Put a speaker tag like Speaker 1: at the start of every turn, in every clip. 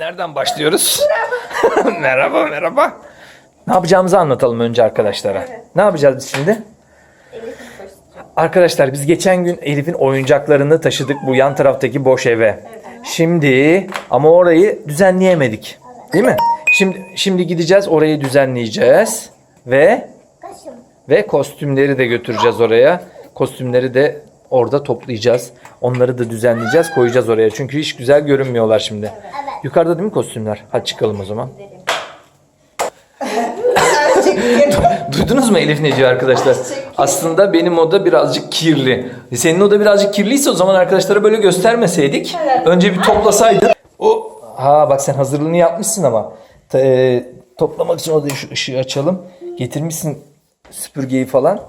Speaker 1: Nereden başlıyoruz? merhaba merhaba. Ne yapacağımızı anlatalım önce arkadaşlara. Ne yapacağız biz şimdi? Arkadaşlar biz geçen gün Elif'in oyuncaklarını taşıdık bu yan taraftaki boş eve. Şimdi ama orayı düzenleyemedik. Değil mi? Şimdi şimdi gideceğiz orayı düzenleyeceğiz ve
Speaker 2: Kaşım.
Speaker 1: ve kostümleri de götüreceğiz oraya. Kostümleri de orada toplayacağız. Onları da düzenleyeceğiz, koyacağız oraya. Çünkü hiç güzel görünmüyorlar şimdi. Yukarıda değil mi kostümler? Hadi çıkalım o zaman. Duydunuz mu Elif ne diyor arkadaşlar? Aslında benim oda birazcık kirli. Senin oda birazcık kirliyse o zaman arkadaşlara böyle göstermeseydik. Önce bir toplasaydın. O ha bak sen hazırlığını yapmışsın ama. Ta- e, toplamak için odayı şu ışığı açalım. Getirmişsin süpürgeyi falan.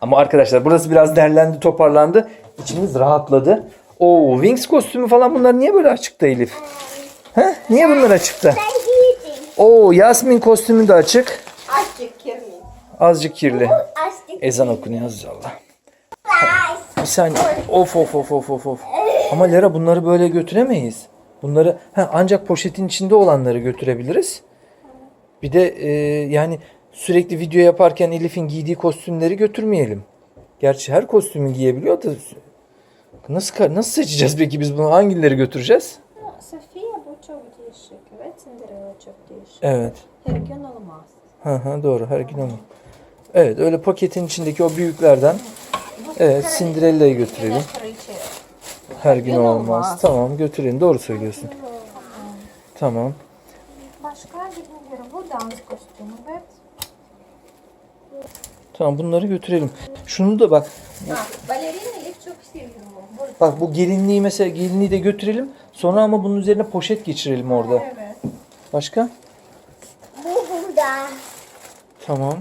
Speaker 1: Ama arkadaşlar burası biraz derlendi, toparlandı. İçimiz rahatladı. O Wings kostümü falan bunlar niye böyle açıkta Elif? He? Niye bunlar açıkta?
Speaker 2: Ben giydim.
Speaker 1: Oo Yasmin kostümü de açık.
Speaker 3: Azıcık kirli.
Speaker 1: Azıcık kirli. Ezan okunuyor Aziz Allah. Bir saniye. Of of of of of of. Ama Lera bunları böyle götüremeyiz. Bunları ha, ancak poşetin içinde olanları götürebiliriz. Bir de e, yani sürekli video yaparken Elif'in giydiği kostümleri götürmeyelim. Gerçi her kostümü giyebiliyor da nasıl nasıl seçeceğiz peki biz bunu hangileri götüreceğiz?
Speaker 3: Değişik değişik.
Speaker 1: Evet.
Speaker 3: Her gün olmaz.
Speaker 1: Hı hı doğru her gün ama. Evet öyle paketin içindeki o büyüklerden evet Cinderella'yı götürelim. Her gün olmaz.
Speaker 3: olmaz.
Speaker 1: Tamam götürelim. Doğru söylüyorsun. Tamam.
Speaker 3: Başka bilmiyorum. Bu dans kostümü evet.
Speaker 1: Tamam bunları götürelim. Şunu da bak. Bak bu gelinliği mesela gelinliği de götürelim. Sonra ama bunun üzerine poşet geçirelim orada.
Speaker 3: Evet.
Speaker 1: Başka?
Speaker 2: Bu burada.
Speaker 1: Tamam.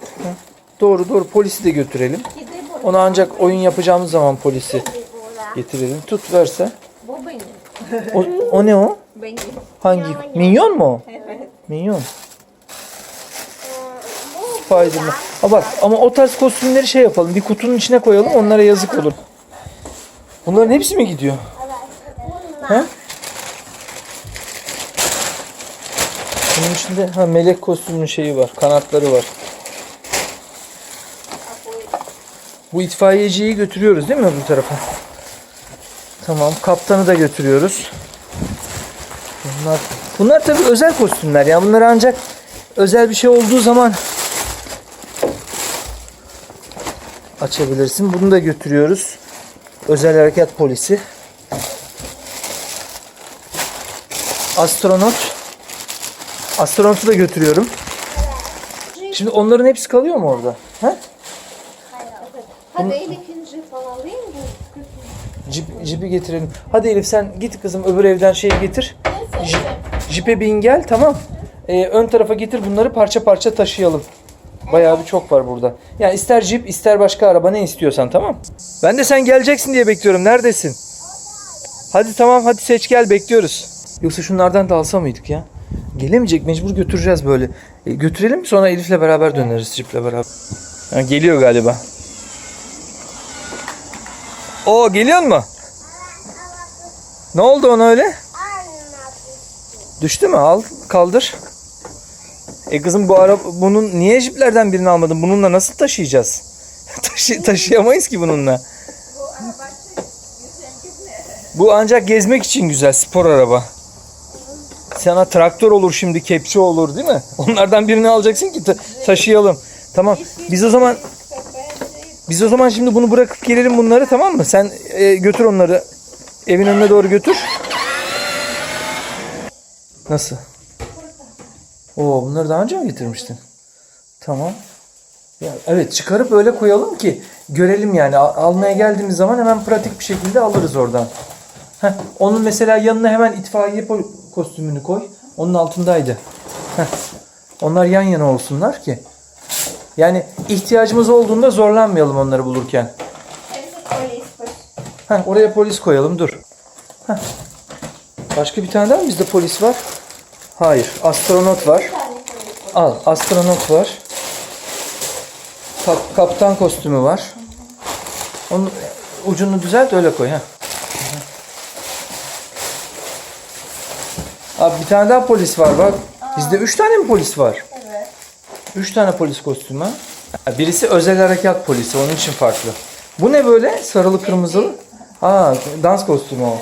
Speaker 1: Hı. Doğru doğru polisi de götürelim. Ona ancak oyun yapacağımız zaman polisi getirelim. Tut verse.
Speaker 3: Bu benim.
Speaker 1: O, o ne o?
Speaker 3: Benim.
Speaker 1: Hangi? Minyon mu?
Speaker 3: Evet.
Speaker 1: Minyon. Spiderman. Ha bak ama o tarz kostümleri şey yapalım. Bir kutunun içine koyalım. Onlara yazık olur. Bunların hepsi mi gidiyor? He? Bunun içinde ha melek kostümünün şeyi var. Kanatları var. Bu itfaiyeciyi götürüyoruz değil mi bu tarafa? Tamam. Kaptanı da götürüyoruz. Bunlar bunlar tabii özel kostümler ya. Bunları ancak özel bir şey olduğu zaman açabilirsin. Bunu da götürüyoruz. Özel harekat polisi. Astronot. Astronotu da götürüyorum. Şimdi onların hepsi kalıyor mu orada? He?
Speaker 3: Hadi Elif'in jip alayım mı?
Speaker 1: Cip, cipi getirelim. Hadi Elif sen git kızım öbür evden şeyi getir. Jip, jipe bin gel tamam. Ee, ön tarafa getir bunları parça parça taşıyalım. Bayağı bir çok var burada. Yani ister jip ister başka araba ne istiyorsan tamam. Ben de sen geleceksin diye bekliyorum. Neredesin? Hadi tamam hadi seç gel bekliyoruz. Yoksa şunlardan da alsa mıydık ya? Gelemeyecek mecbur götüreceğiz böyle. E, götürelim sonra Elif'le beraber döneriz jiple beraber. Ha, geliyor galiba. O geliyor mu? Ne oldu ona öyle? Düştü mü? Al kaldır. E kızım bu araba bunun niye jiplerden birini almadın? Bununla nasıl taşıyacağız? Taşı, taşıyamayız ki bununla. Bu ancak gezmek için güzel spor araba. Sana traktör olur şimdi, kepçe olur değil mi? Onlardan birini alacaksın ki ta- taşıyalım. Tamam. Biz o zaman biz o zaman şimdi bunu bırakıp gelelim bunları tamam mı? Sen e, götür onları. Evin önüne doğru götür. Nasıl? Oo bunları daha önce mi getirmiştin? Tamam. Ya, evet çıkarıp öyle koyalım ki görelim yani. Al- almaya geldiğimiz zaman hemen pratik bir şekilde alırız oradan. Heh, onun mesela yanına hemen itfaiye po- kostümünü koy. Onun altındaydı. Heh, onlar yan yana olsunlar ki. Yani ihtiyacımız olduğunda zorlanmayalım onları bulurken. Heh, oraya polis koyalım dur. Heh. Başka bir tane daha mı bizde polis var? Hayır. Astronot var. Al. Astronot var. Kap- kaptan kostümü var. Onun ucunu düzelt öyle koy ha. Abi bir tane daha polis var bak. Bizde üç tane mi polis var?
Speaker 3: Evet.
Speaker 1: Üç tane polis kostümü. Birisi özel harekat polisi onun için farklı. Bu ne böyle sarılı kırmızılı? Aa dans kostümü o.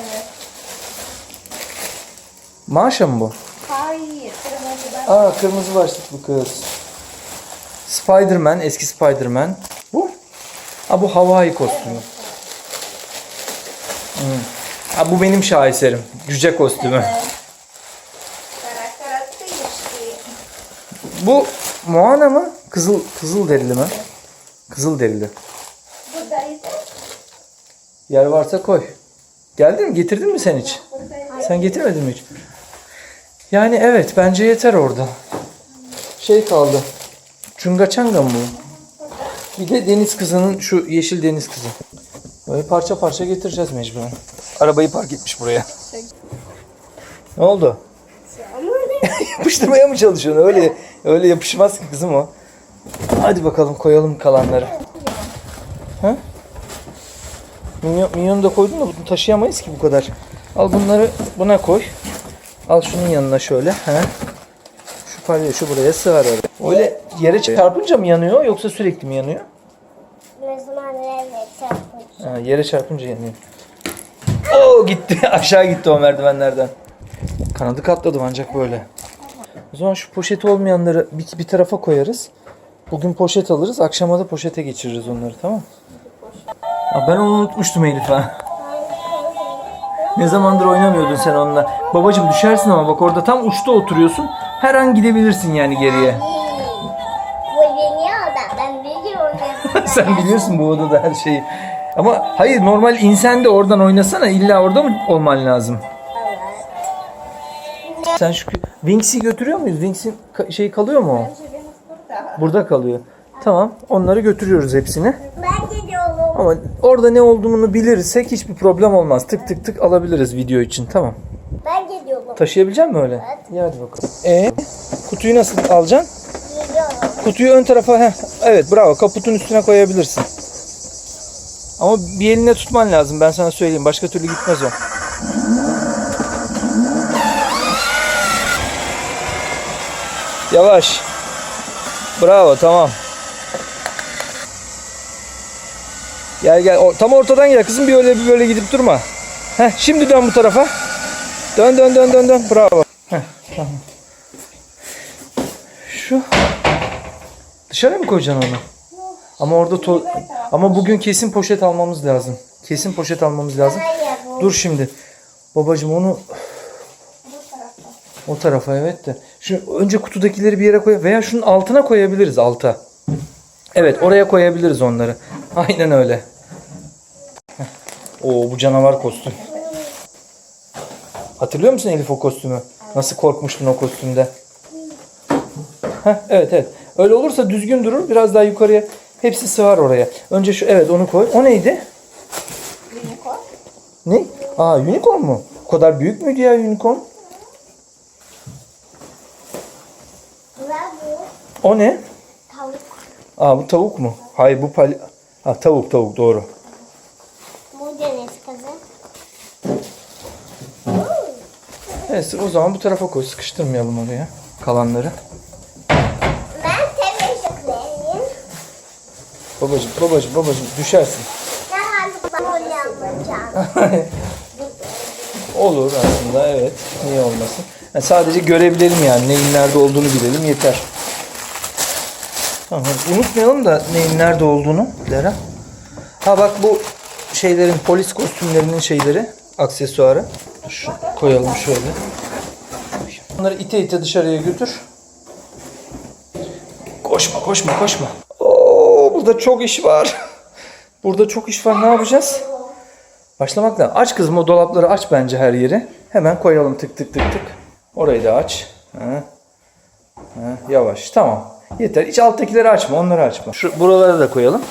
Speaker 1: Maşa mı bu?
Speaker 3: Hayır. Kırmızıdan.
Speaker 1: Aa kırmızı başlıklı kız. Spider-Man, eski Spider-Man. Bu? Ha bu Hawaii kostümü. Hmm. Ha bu benim şaheserim. Cüce kostümü.
Speaker 3: Karakter
Speaker 1: Bu Moana mı? Kızıl kızıl derili mi? Kızıl derili.
Speaker 3: Buradaydı.
Speaker 1: Yer varsa koy. Geldin mi? Getirdin mi sen hiç? Sen getirmedin mi hiç? Yani evet bence yeter orada. Şey kaldı. Çunga çanga mı bu? Bir de deniz kızının şu yeşil deniz kızı. Böyle parça parça getireceğiz mecburen. Arabayı park etmiş buraya. Ne oldu? Yapıştırmaya mı çalışıyorsun? Öyle öyle yapışmaz ki kızım o. Hadi bakalım koyalım kalanları. Ha? Minyon, minyonu da koydun da bunu taşıyamayız ki bu kadar. Al bunları buna koy. Al şunun yanına şöyle. He. Şu palyo şu buraya sığar oraya. Öyle yere çarpınca mı yanıyor yoksa sürekli mi yanıyor?
Speaker 2: Ne zaman çarpmış.
Speaker 1: Ha, yere çarpınca yanıyor. Oo gitti. Aşağı gitti o merdivenlerden. Kanadı katladım ancak böyle. O zaman şu poşeti olmayanları bir, bir tarafa koyarız. Bugün poşet alırız. Akşama da poşete geçiririz onları tamam mı? Aa, ben onu unutmuştum Elif ha. Ne zamandır oynamıyordun sen onunla. Babacım düşersin ama bak orada tam uçta oturuyorsun. Her an gidebilirsin yani geriye.
Speaker 2: Bu yeni adam. Ben biliyorum.
Speaker 1: Sen biliyorsun bu odada her şeyi. Ama hayır normal insan de oradan oynasana. İlla orada mı olman lazım? Sen şu Wings'i götürüyor muyuz? Wings'in ka- şey kalıyor mu o?
Speaker 3: Burada.
Speaker 1: Burada kalıyor. Tamam. Onları götürüyoruz hepsini.
Speaker 2: Ben gidiyorum.
Speaker 1: Ama orada ne olduğunu bilirsek hiçbir problem olmaz. Tık tık tık alabiliriz video için. Tamam.
Speaker 2: Ben gidiyorum.
Speaker 1: Taşıyabilecek misin öyle? İyi hadi bakalım. E kutuyu nasıl alacaksın?
Speaker 2: Gidiyorum.
Speaker 1: Kutuyu ön tarafa heh, evet bravo kaputun üstüne koyabilirsin. Ama bir eline tutman lazım ben sana söyleyeyim. Başka türlü gitmez o. Yavaş. Bravo tamam. Gel gel. O, tam ortadan gel kızım bir öyle bir böyle gidip durma. Heh, şimdi dön bu tarafa. Dön dön dön dön dön. Bravo. Heh, tamam. Şu Dışarı mı koyacaksın onu? Ama orada to- ama bugün kesin poşet almamız lazım. Kesin poşet almamız lazım. Dur şimdi. Babacım onu. O tarafa evet de. Şu önce kutudakileri bir yere koy veya şunun altına koyabiliriz alta. Evet oraya koyabiliriz onları. Aynen öyle. Oo bu canavar kostüm. Hatırlıyor musun Elif o kostümü? Nasıl korkmuştun o kostümde? Heh, evet evet. Öyle olursa düzgün durur. Biraz daha yukarıya. Hepsi sığar oraya. Önce şu evet onu koy. O neydi?
Speaker 3: Unicorn.
Speaker 1: Ne? Aa unicorn mu? O kadar büyük müydü ya unicorn?
Speaker 2: Ve bu
Speaker 1: O ne?
Speaker 2: tavuk.
Speaker 1: Aa bu tavuk mu? Hayır bu pal... Ha tavuk tavuk doğru.
Speaker 2: Bu deniz kızı.
Speaker 1: Evet o zaman bu tarafa koy. Sıkıştırmayalım oraya kalanları.
Speaker 2: Ben temizlikleyeyim.
Speaker 1: Babacım babacım babacım düşersin.
Speaker 2: Ben.
Speaker 1: Olur aslında evet. Niye olmasın? Yani sadece görebilelim yani neyin nerede olduğunu bilelim yeter. Unutmayalım da neyin nerede olduğunu Dera. Ha bak bu şeylerin polis kostümlerinin şeyleri aksesuarı. Şu, koyalım şöyle. Bunları ite ite dışarıya götür. Koşma koşma koşma. Oo burada çok iş var. Burada çok iş var. Ne yapacağız? Başlamak lazım. Aç kızım o dolapları aç bence her yeri. Hemen koyalım tık tık tık tık. Orayı da aç. Ha. Ha, yavaş. Tamam. Yeter. Hiç alttakileri açma. Onları açma. Şu buralara da koyalım.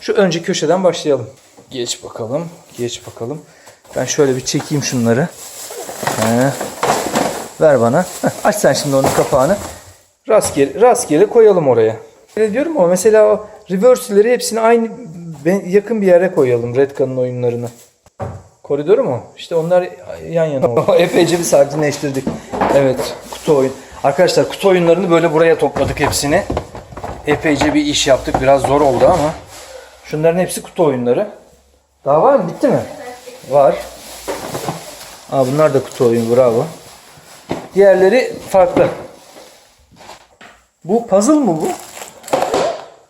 Speaker 1: Şu önce köşeden başlayalım. Geç bakalım. Geç bakalım. Ben şöyle bir çekeyim şunları. Ha. Ver bana. Heh, aç sen şimdi onun kapağını. Rastgele, rastgele koyalım oraya. Öyle diyorum ama mesela o reverse'leri hepsini aynı yakın bir yere koyalım. Redcan'ın oyunlarını. Koridoru mu? İşte onlar yan yana oldu. Epeyce bir sakinleştirdik. Evet kutu oyun. Arkadaşlar kutu oyunlarını böyle buraya topladık hepsini. Epeyce bir iş yaptık. Biraz zor oldu ama. Şunların hepsi kutu oyunları. Daha var mı? Bitti mi? Var. Aa, bunlar da kutu oyun. Bravo. Diğerleri farklı. Bu puzzle mı bu?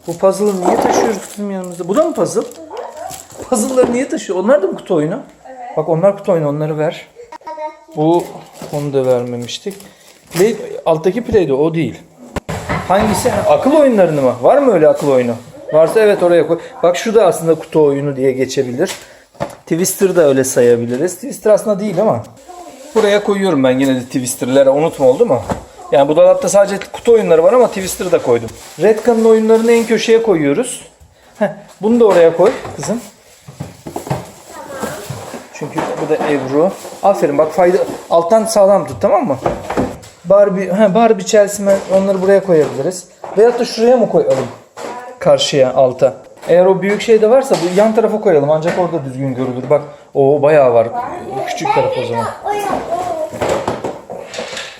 Speaker 1: Bu puzzle'ı niye taşıyoruz bizim yanımızda? Bu da mı puzzle? Puzzle'ları niye taşıyor? Onlar da mı kutu oyunu? Bak onlar kutu oyunu. Onları ver. Bu onu da vermemiştik. Play, alttaki Play'de o değil. Hangisi? Ha, Akıl oyunlarını mı? Var mı öyle akıl oyunu? Varsa evet oraya koy. Bak şu da aslında kutu oyunu diye geçebilir. Twister da öyle sayabiliriz. Twister aslında değil ama. Buraya koyuyorum ben yine de Twister'lara. Unutma oldu mu? Yani bu dolapta sadece kutu oyunları var ama Twister'ı da koydum. Redcan'ın oyunlarını en köşeye koyuyoruz. Heh, bunu da oraya koy kızım. Çünkü bu da Ebru. Aferin bak fayda alttan sağlam tut tamam mı? Barbie, ha Barbie Chelsea Man, onları buraya koyabiliriz. Veyahut da şuraya mı koyalım? Karşıya alta. Eğer o büyük şey de varsa bu yan tarafa koyalım ancak orada düzgün görülür. Bak o bayağı var. Küçük taraf o zaman.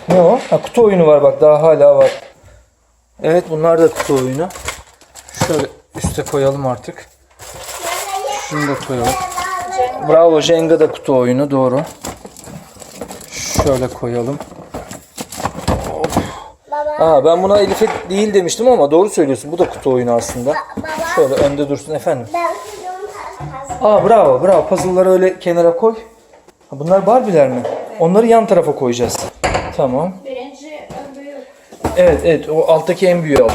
Speaker 1: Ne o? Ha, kutu oyunu var bak daha hala var. Evet bunlar da kutu oyunu. Şöyle üste koyalım artık. Şunu da koyalım. Bravo Jenga da kutu oyunu doğru. Şöyle koyalım. Aa ben buna Elif'e değil demiştim ama doğru söylüyorsun. Bu da kutu oyunu aslında.
Speaker 2: Baba.
Speaker 1: Şöyle önde dursun efendim.
Speaker 2: Ben
Speaker 1: Aa bravo bravo. Puzzle'ları öyle kenara koy. Ha, bunlar Barbie'ler mi? Onları yan tarafa koyacağız. Tamam.
Speaker 3: Birinci en büyük.
Speaker 1: Evet evet o alttaki en büyüğü al.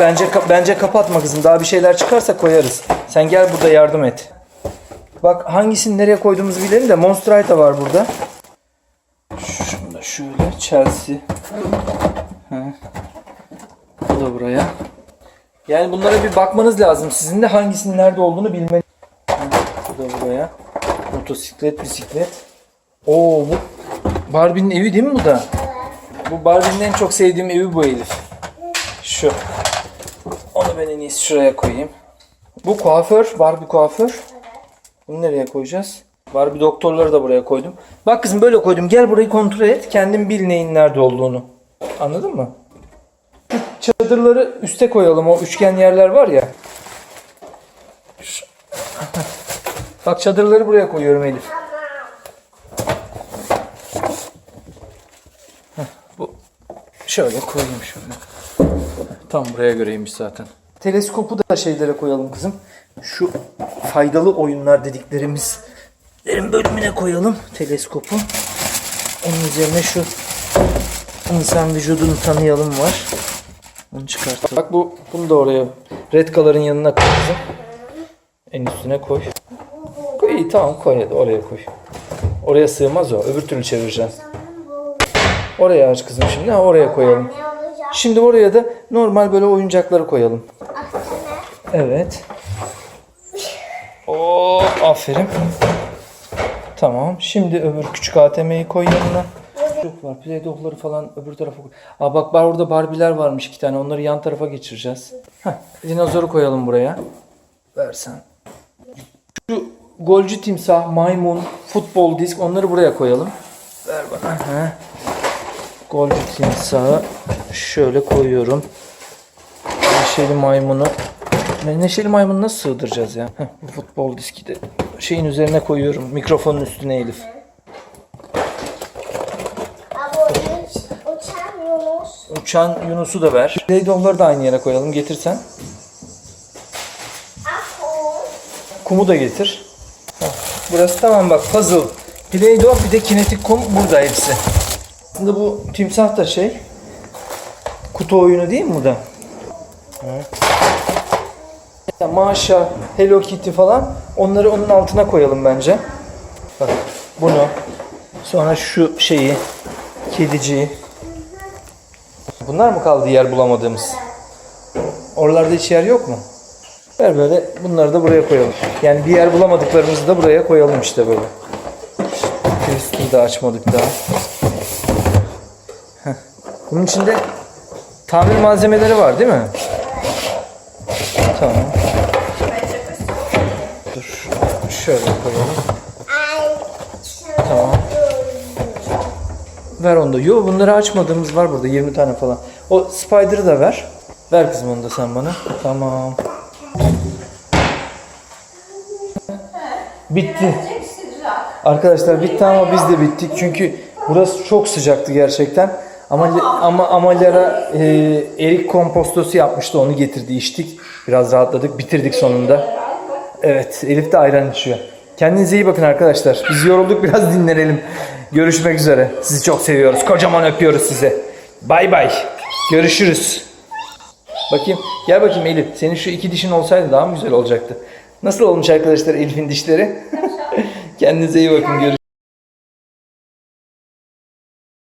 Speaker 1: Bence ka- bence kapatma kızım. Daha bir şeyler çıkarsa koyarız. Sen gel burada yardım et. Bak hangisini nereye koyduğumuzu bilelim de Monster High da var burada. Şunu da şöyle Chelsea. Ha. Bu da buraya. Yani bunlara bir bakmanız lazım. Sizin de hangisinin nerede olduğunu bilmeniz. Bu da buraya. Motosiklet, bisiklet. Oo bu Barbie'nin evi değil mi bu da? Bu Barbie'nin en çok sevdiğim evi bu Elif. Şu. Onu ben en iyisi şuraya koyayım. Bu kuaför, Barbie kuaför. Bunu nereye koyacağız? Barbie doktorları da buraya koydum. Bak kızım böyle koydum. Gel burayı kontrol et. Kendin bil neyin nerede olduğunu. Anladın mı? Şu çadırları üste koyalım. O üçgen yerler var ya. Bak çadırları buraya koyuyorum Elif. Bu şöyle koyayım şöyle. Tam buraya göreymiş zaten. Teleskopu da şeylere koyalım kızım. Şu faydalı oyunlar dediklerimiz derin bölümüne koyalım teleskopu. Onun üzerine şu insan vücudunu tanıyalım var. Onu çıkartalım. Bak bu bunu da oraya red color'ın yanına koy. En üstüne koy. Koy iyi tamam koy hadi oraya koy. Oraya sığmaz o. Öbür türlü çevireceğim. Oraya aç kızım şimdi. Ha, oraya koyalım. Şimdi oraya da normal böyle oyuncakları koyalım. Evet. Oo, aferin. Tamam. Şimdi öbür küçük ATM'yi koy yanına. Çok var. Play-Doh'ları falan öbür tarafa koy. Aa bak var orada Barbie'ler varmış iki tane. Onları yan tarafa geçireceğiz. Heh, dinozoru koyalım buraya. Versen. Şu golcü timsah, maymun, futbol disk onları buraya koyalım. Ver bana. Heh. Golcü timsahı şöyle koyuyorum. Neşeli maymunu. Ne- Neşeli maymunu nasıl sığdıracağız ya? Heh, bu futbol diski de şeyin üzerine koyuyorum. Mikrofonun üstüne Elif.
Speaker 2: Uçan Yunus.
Speaker 1: Uçan Yunus'u da ver. Play-Doh'ları da aynı yere koyalım. Getirsen. Kumu da getir. Heh, Burası tamam bak puzzle. Play-Doh bir de kinetik kum burada hepsi. Aslında bu timsah da şey. Kutu oyunu değil mi bu da? Hı. Ya Maşa, Hello Kitty falan onları onun altına koyalım bence. Bak bunu. Sonra şu şeyi. Kediciyi. Bunlar mı kaldı yer bulamadığımız? Oralarda hiç yer yok mu? Ver böyle bunları da buraya koyalım. Yani bir yer bulamadıklarımızı da buraya koyalım işte böyle. Kristal'i de açmadık daha. Heh. Bunun içinde tamir malzemeleri var değil mi? Tamam. Şöyle koyalım. Tamam. Ver onu da. Yo bunları açmadığımız var burada 20 tane falan. O spider'ı da ver. Ver kızım onu da sen bana. Tamam. Bitti. Arkadaşlar bitti ama biz de bittik. Çünkü burası çok sıcaktı gerçekten. Ama ama Amalyara e, erik kompostosu yapmıştı. Onu getirdi içtik. Biraz rahatladık. Bitirdik sonunda. Evet, Elif de ayran içiyor. Kendinize iyi bakın arkadaşlar. Biz yorulduk biraz dinlenelim. Görüşmek üzere. Sizi çok seviyoruz. Kocaman öpüyoruz size. Bay bay. Görüşürüz. Bakayım. Gel bakayım Elif. Senin şu iki dişin olsaydı daha mı güzel olacaktı? Nasıl olmuş arkadaşlar Elif'in dişleri? Kendinize iyi bakın. Görüşürüz.